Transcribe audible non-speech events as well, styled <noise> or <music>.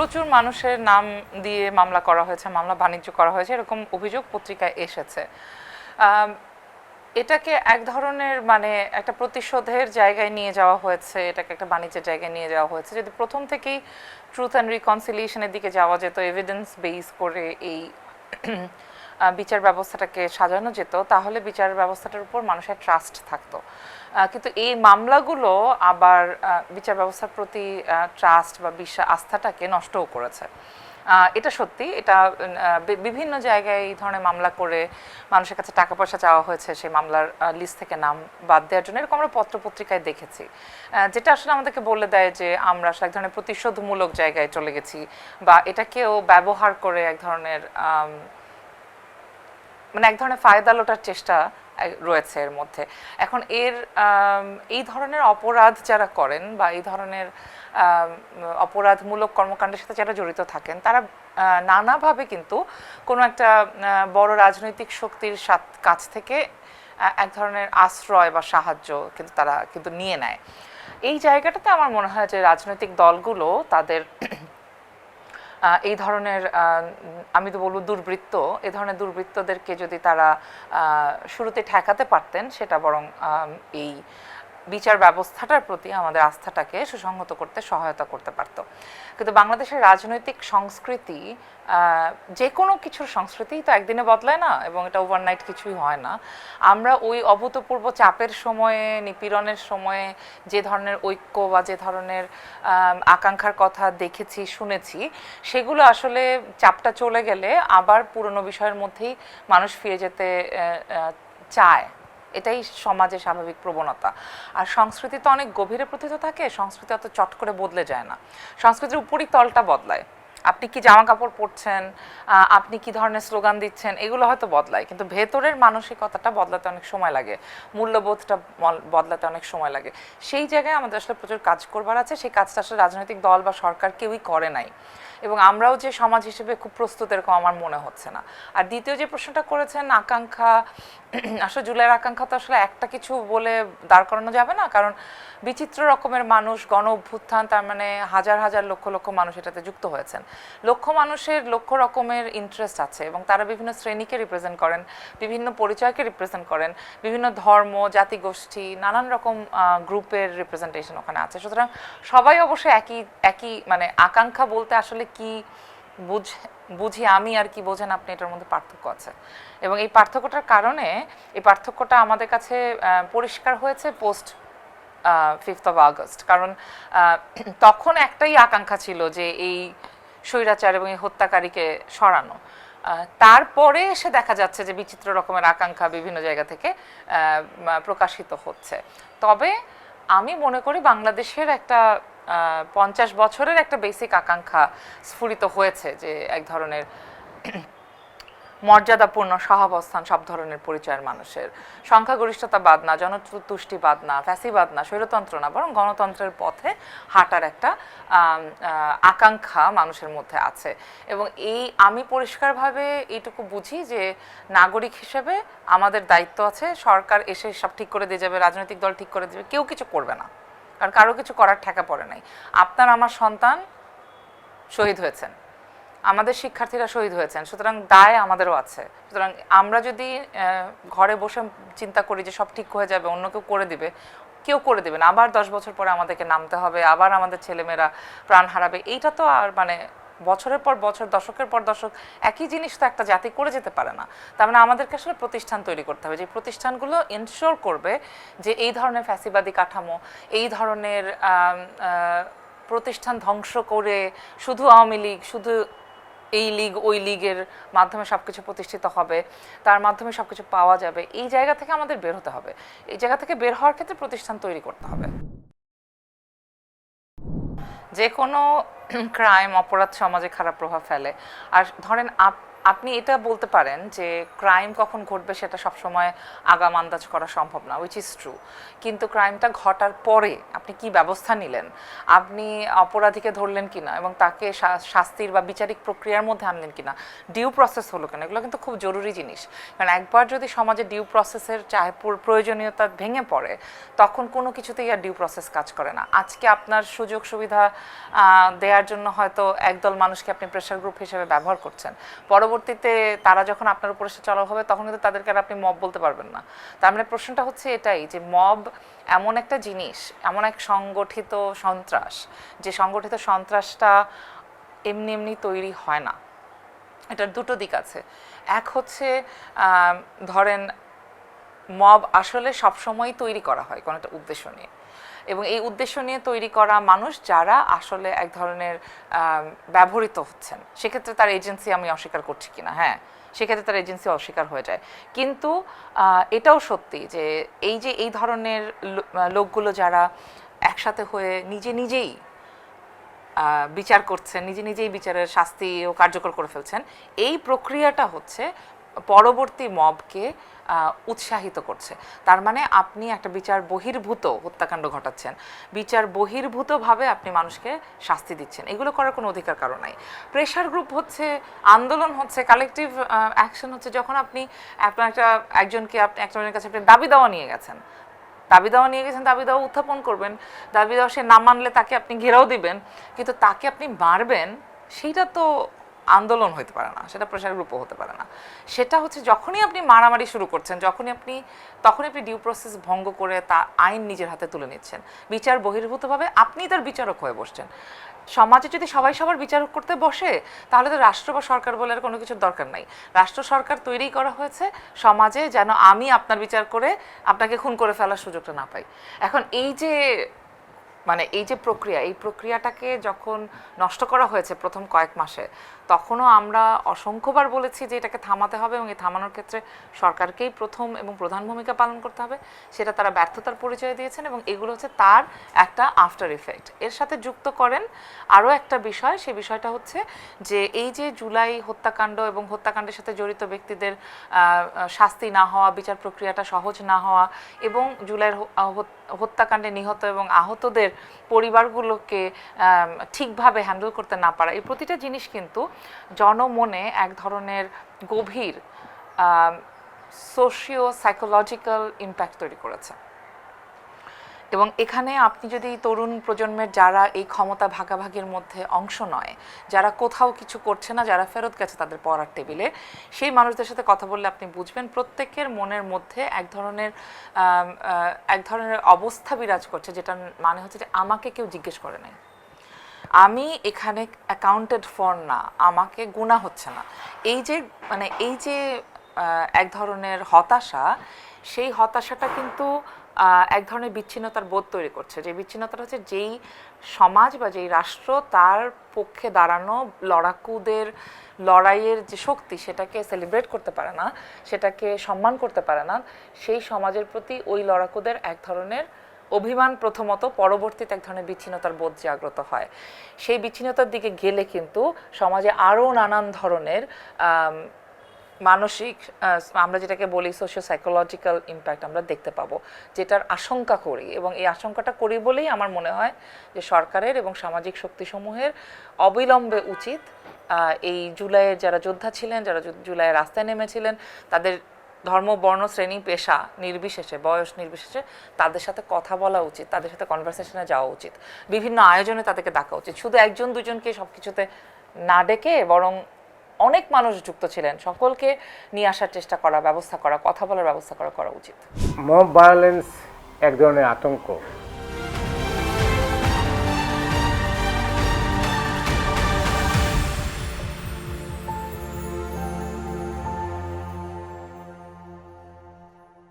প্রচুর মানুষের নাম দিয়ে মামলা করা হয়েছে, মামলা বাণিজ্য করা হয়েছে, এরকম অভিযোগ পত্রিকায় এসেছে। এটাকে এক ধরনের মানে একটা প্রতিশোধের জায়গায় নিয়ে যাওয়া হয়েছে, এটাকে একটা বাণিজ্যের জায়গায় নিয়ে যাওয়া হয়েছে। যদি প্রথম থেকেই ট্রুথ অ্যান্ড রিকনসিলিয়েশনের দিকে যাওয়া যেত এভিডেন্স বেস করে এই বিচার ব্যবস্থাটাকে সাজানো যেত, তাহলে বিচার ব্যবস্থাটার উপর মানুষের ট্রাস্ট থাকতো। কিন্তু এই মামলাগুলো আবার বিচার ব্যবস্থার প্রতি ট্রাস্ট বা বিশ্বাস আস্থাটাকে নষ্টও করেছে। এটা সত্যি, এটা বিভিন্ন জায়গায় এই ধরনের মামলা করে মানুষের কাছে টাকা পয়সা চাওয়া হয়েছে, সেই মামলার লিস্ট থেকে নাম বাদ দেওয়ার জন্য। এরকম আমরা পত্র পত্রিকায় দেখেছি যেটা আসলে আমাদেরকে বলে দেয় যে, আমরা আসলে এক ধরনের প্রতিশোধমূলক জায়গায় চলে গেছি বা এটাকেও ব্যবহার করে এক ধরনের মানে এক ধরনের ফায়দা লোটার চেষ্টা রয়েছে এর মধ্যে। এখন এর এই ধরনের অপরাধ যারা করেন বা এই ধরনের অপরাধমূলক কর্মকাণ্ডের সাথে যারা জড়িত থাকেন, তারা নানাভাবে কিন্তু কোনো একটা বড় রাজনৈতিক শক্তির কাছ থেকে এক ধরনের আশ্রয় বা সাহায্য কিন্তু তারা কিন্তু নিয়ে নেয়। এই জায়গাটাতে আমার মনে হয় যে রাজনৈতিক দলগুলো তাদের এই ধরনের আমি তো বলব দুর্বৃত্ত এ ধরনের দুর্বৃত্তদেরকে যদি তারা শুরুতে ঠেকাতে পারতেন, সেটা বরং এই বিচার ব্যবস্থাটার প্রতি আমাদের আস্থাটাকে সুসংহত করতে, সহায়তা করতে পারত। কিন্তু বাংলাদেশের রাজনৈতিক সংস্কৃতি যে কোনো কিছুর সংস্কৃতি তো একদিনে বদলায় না এবং এটা ওভারনাইট কিছুই হয় না। আমরা ওই অভূতপূর্ব চাপের সময়ে, নিপীড়নের সময়ে যে ধরনের ঐক্য বা যে ধরনের আকাঙ্ক্ষার কথা দেখেছি, শুনেছি, সেগুলো আসলে চাপটা চলে গেলে আবার পুরনো বিষয়ের মধ্যেই মানুষ ফিরে যেতে চায়। এটাই সমাজে স্বাভাবিক প্রবণতা। আর সংস্কৃতি তো অনেক গভীরে প্রথিত থাকে, সংস্কৃতি অত চট করে বদলে যায় না। সংস্কৃতির উপরই তলটা বদলায়। আপনি কি জামা কাপড় পরছেন আপনি কি ধরনের স্লোগান দিচ্ছেন, এগুলো হয়তো বদলায়। কিন্তু ভেতরের মানসিকতাটা বদলাতে অনেক সময় লাগে। মূল্যবোধটা বদলাতে অনেক সময় লাগে। সেই জায়গায় আমাদের আসলে প্রচুর কাজ করবার আছে। সেই কাজটা আসলে রাজনৈতিক দল বা সরকার কেউই করে নাই। এবং আমরাও যে সমাজ হিসেবে খুব প্রস্তুত, এরকম আমার মনে হচ্ছে না। আর দ্বিতীয় যে প্রশ্নটা করেছেন, আকাঙ্ক্ষা, <clears throat> আসলে জুলাইয়ের আকাঙ্ক্ষা তো আসলে একটা কিছু বলে দাঁড় করানো যাবে না। কারণ বিচিত্র রকমের মানুষ গণ অভ্যুত্থান তার মানে হাজার হাজার লক্ষ লক্ষ মানুষ এটাতে যুক্ত হয়েছেন। লক্ষ মানুষের লক্ষ রকমের ইন্টারেস্ট আছে এবং তারা বিভিন্ন শ্রেণীকে রিপ্রেজেন্ট করেন, বিভিন্ন পরিচয়কে রিপ্রেজেন্ট করেন, বিভিন্ন ধর্ম জাতিগোষ্ঠী নানান রকম গ্রুপের রিপ্রেজেন্টেশন ওখানে আছে। সুতরাং সবাই অবশ্যই একই একই মানে আকাঙ্ক্ষা বলতে আসলে কি বুঝ, বুঝি আমি আর কি বোঝেন আপনি, এটার মধ্যে পার্থক্য আছে। এবং এই পার্থক্যটার কারণে এই পার্থক্যটা আমাদের কাছে পরিষ্কার হয়েছে পোস্ট ফিফথ অফ আগস্ট কারণ তখন একটাই আকাঙ্ক্ষা ছিল যে এই স্বৈরাচার এবং এই হত্যাকারীকে সরানো। তারপরে এসে দেখা যাচ্ছে যে বিচিত্র রকমের আকাঙ্ক্ষা বিভিন্ন জায়গা থেকে প্রকাশিত হচ্ছে। তবে আমি মনে করি বাংলাদেশের একটা পঞ্চাশ বছরের একটা বেসিক আকাঙ্ক্ষা স্ফুরিত হয়েছে যে এক ধরনের মর্যাদাপূর্ণ সহাবস্থান সব ধরনের পরিচয়ের মানুষের। সংখ্যাগরিষ্ঠতা বাদ না, জনতুষ্টি বাদ না, ফ্যাসিবাদ না, স্বৈরতন্ত্র না, বরং গণতন্ত্রের পথে হাঁটার একটা আকাঙ্ক্ষা মানুষের মধ্যে আছে। এবং এই আমি পরিষ্কারভাবে এইটুকু বুঝি যে নাগরিক হিসেবে আমাদের দায়িত্ব আছে, সরকার এসে সব ঠিক করে দিয়ে যাবে, রাজনৈতিক দল ঠিক করে দেবে, কেউ কিছু করবে না। কারণ কারও কিছু করার ঠেকা পড়ে নাই। আপনার আমার সন্তান শহীদ হয়েছেন। আমাদের শিক্ষার্থীরা শহীদ হয়েছেন, সুতরাং দায় আমাদেরও আছে। সুতরাং আমরা যদি ঘরে বসে চিন্তা করি যে সব ঠিক হয়ে যাবে, অন্য কেউ করে দিবে, কেউ করে দেবে না। আবার দশ বছর পরে আমাদেরকে নামতে হবে, আবার আমাদের ছেলেমেয়েরা প্রাণ হারাবে। এইটা তো আর মানে বছরের পর বছর, দশকের পর দশক, একই জিনিস তো একটা জাতি করে যেতে পারে না। তার মানে আমাদেরকে আসলে প্রতিষ্ঠান তৈরি করতে হবে। যে প্রতিষ্ঠানগুলো এনশোর করবে যে এই ধরনের ফ্যাসিবাদী কাঠামো, এই ধরনের প্রতিষ্ঠান ধ্বংস করে শুধু আওয়ামী লীগ, শুধু এই লিগ, ওই লিগের মাধ্যমে সব কিছু প্রতিষ্ঠিত হবে, তার মাধ্যমে সব কিছু পাওয়া যাবে, এই জায়গা থেকে আমাদের বের হতে হবে। এই জায়গা থেকে বের হওয়ার ক্ষেত্রে প্রতিষ্ঠান তৈরি করতে হবে। যে কোনো <clears throat> ক্রাইম, অপরাধ সমাজে খারাপ প্রভাব ফেলে। আর ধরেন আপ আপনি এটা বলতে পারেন যে ক্রাইম কখন ঘটবে সেটা সবসময় আগাম আন্দাজ করা সম্ভব না উইচ ইজ ট্রু কিন্তু ক্রাইমটা ঘটার পরে আপনি কি ব্যবস্থা নিলেন? আপনি অপরাধীকে ধরলেন কিনা এবং তাকে শাস্তির বা বিচারিক প্রক্রিয়ার মধ্যে আনলেন কিনা? ডিউ প্রসেস হলো কেন? এগুলো কিন্তু খুব জরুরি জিনিস। কারণ একবার যদি সমাজে ডিউ প্রসেসের চাহে প্রয়োজনীয়তা ভেঙে পড়ে, তখন কোনো কিছুতেই আর ডিউ প্রসেস কাজ করে না। আজকে আপনার সুযোগ সুবিধা দেওয়ার জন্য হয়তো একদল মানুষকে আপনি প্রেশার গ্রুপ হিসেবে ব্যবহার করছেন। পরবর্তীতে তারা যখন আপনার উপর এসে চড়াও হবে, তখন কিন্তু তাদেরকে আর আপনি মব বলতে পারবেন না। তার মানে প্রশ্নটা হচ্ছে এটাই যে মব এমন একটা জিনিস, এমন এক সংগঠিত সন্ত্রাস, যে সংগঠিত সন্ত্রাসটা এমনি এমনি তৈরি হয় না। এটার দুটো দিক আছে। এক হচ্ছে ধরেন মব আসলে সবসময় তৈরি করা হয় কোনো একটা উদ্দেশ্য নিয়ে। এবং এই উদ্দেশ্য নিয়ে তৈরি করা মানুষ যারা আসলে এক ধরনের ব্যবহৃত হচ্ছেন। সেক্ষেত্রে তার এজেন্সি আমি অস্বীকার করছি কিনা? হ্যাঁ সেক্ষেত্রে তার এজেন্সি অস্বীকার হয়ে যায়। কিন্তু এটাও সত্যি যে এই যে এই ধরনের লোকগুলো যারা একসাথে হয়ে নিজে নিজেই বিচার করছেন, নিজে নিজেই বিচারের শাস্তি ও কার্যকর করে ফেলছেন, এই প্রক্রিয়াটা হচ্ছে পরবর্তী মবকে উৎসাহিত করছে। তার মানে আপনি একটা বিচার বহির্ভূত হত্যাকাণ্ড ঘটাচ্ছেন। বিচার বহির্ভূতভাবে আপনি মানুষকে শাস্তি দিচ্ছেন। এগুলো করার কোনো অধিকার কারও নাই। প্রেশার গ্রুপ হচ্ছে, আন্দোলন হচ্ছে কালেকটিভ অ্যাকশন হচ্ছে, যখন আপনি আপনার একটা, একজনকে আপনি একজনের কাছে আপনি দাবি দেওয়া নিয়ে গেছেন। দাবি দেওয়া নিয়ে গেছেন, দাবি দেওয়া উত্থাপন করবেন। দাবি দেওয়া সে না মানলে তাকে আপনি ঘেরাও দিবেন। কিন্তু তাকে আপনি মারবেন, সেইটা তো আন্দোলন হতে পারে না, সেটা প্রেশার গ্রুপও হতে পারে না। সেটা হচ্ছে যখনই আপনি মারামারি শুরু করছেন, যখনই আপনি, তখনই আপনি ডিউ প্রসেস ভঙ্গ করে তা আইন নিজের হাতে তুলে নিচ্ছেন। বিচার বহির্ভূতভাবে আপনি তার বিচারক হয়ে বসছেন। সমাজে যদি সবাই সবার বিচারক করতে বসে, তাহলে তো রাষ্ট্র বা সরকার বলে আর কোনো কিছুর দরকার নাই। রাষ্ট্র, সরকার তৈরি করা হয়েছে সমাজে যেন আমি আপনার বিচার করে আপনাকে খুন করে ফেলার সুযোগটা না পাই। এখন এই যে মানে এই যে প্রক্রিয়া, এই প্রক্রিয়াটাকে যখন নষ্ট করা হয়েছে প্রথম কয়েক মাসে, তখনও আমরা অসংখ্যবার বলেছি যে এটাকে থামাতে হবে এবং এই থামানোর ক্ষেত্রে সরকারকেই প্রথম এবং প্রধান ভূমিকা পালন করতে হবে। সেটা তারা ব্যর্থতার পরিচয় দিয়েছেন এবং এগুলো হচ্ছে তার একটা আফটার ইফেক্ট এর সাথে যুক্ত করেন আরও একটা বিষয়, সেই বিষয়টা হচ্ছে যে এই যে জুলাই হত্যাকাণ্ড এবং হত্যাকাণ্ডের সাথে জড়িত ব্যক্তিদের শাস্তি না হওয়া, বিচার প্রক্রিয়াটা সহজ না হওয়া এবং জুলাইয়ের হত্যাকাণ্ডে নিহত এবং আহতদের পরিবারগুলোকে আম, ঠিকভাবে হ্যান্ডেল করতে না পারা এই প্রতিটা জিনিস কিন্তু জনমনে এক ধরনের গভীর সোশিও সাইকোলজিক্যাল ইম্প্যাক্ট তৈরি করেছে। এবং এখানে আপনি যদি তরুণ প্রজন্মের যারা এই ক্ষমতা ভাগাভাগির মধ্যে অংশ নয়, যারা কোথাও কিছু করছে না, যারা ফেরত গেছে তাদের পড়ার টেবিলে, সেই মানুষদের সাথে কথা বললে আপনি বুঝবেন প্রত্যেকের মনের মধ্যে এক ধরনের এক ধরনের অবস্থা বিরাজ করছে যেটা মানে হচ্ছে যে আমাকে কেউ জিজ্ঞেস করে নাই। আমি এখানে অ্যাকাউন্টেড ফর না, আমাকে গুণা হচ্ছে না। এই যে মানে এই যে এক ধরনের হতাশা, সেই হতাশাটা কিন্তু এক ধরনের বিচ্ছিন্নতার বোধ তৈরি করছে। যে বিচ্ছিন্নতাটা হচ্ছে যেই সমাজ বা যেই রাষ্ট্র তার পক্ষে দাঁড়ানো লড়াকুদের লড়াইয়ের যে শক্তি সেটাকে সেলিব্রেট করতে পারে না, সেটাকে সম্মান করতে পারে না, সেই সমাজের প্রতি ওই লড়াকুদের এক ধরনের অভিমান প্রথমত, পরবর্তীতে এক ধরনের বিচ্ছিন্নতার বোধ জাগ্রত হয়। সেই বিচ্ছিন্নতার দিকে গেলে কিন্তু সমাজে আরও নানান ধরনের মানসিক আমরা যেটাকে বলি সোশ্যাল সাইকোলজিক্যাল ইম্প্যাক্ট আমরা দেখতে পাবো, যেটার আশঙ্কা করি এবং এই আশঙ্কাটা করি বলেই আমার মনে হয় যে সরকারের এবং সামাজিক শক্তিসমূহের অবিলম্বে উচিত এই জুলাইয়ের যারা যোদ্ধা ছিলেন, যারা জুলাইয়ের রাস্তায় নেমেছিলেন, তাদের ধর্ম, বর্ণ, শ্রেণি, পেশা নির্বিশেষে, বয়স নির্বিশেষে তাদের সাথে কথা বলা উচিত, তাদের সাথে কনভারসেশনে যাওয়া উচিত, বিভিন্ন আয়োজনে তাদেরকে ডাকা উচিত। শুধু একজন দুজনকে সব কিছুতে না ডেকে বরং অনেক মানুষ যুক্ত ছিলেন। সকলকে নিয়ে আসার চেষ্টা করা, ব্যবস্থা করা, কথা বলার ব্যবস্থা করা করা উচিত। মব ভায়োলেন্স এক ধরনের আতঙ্ক।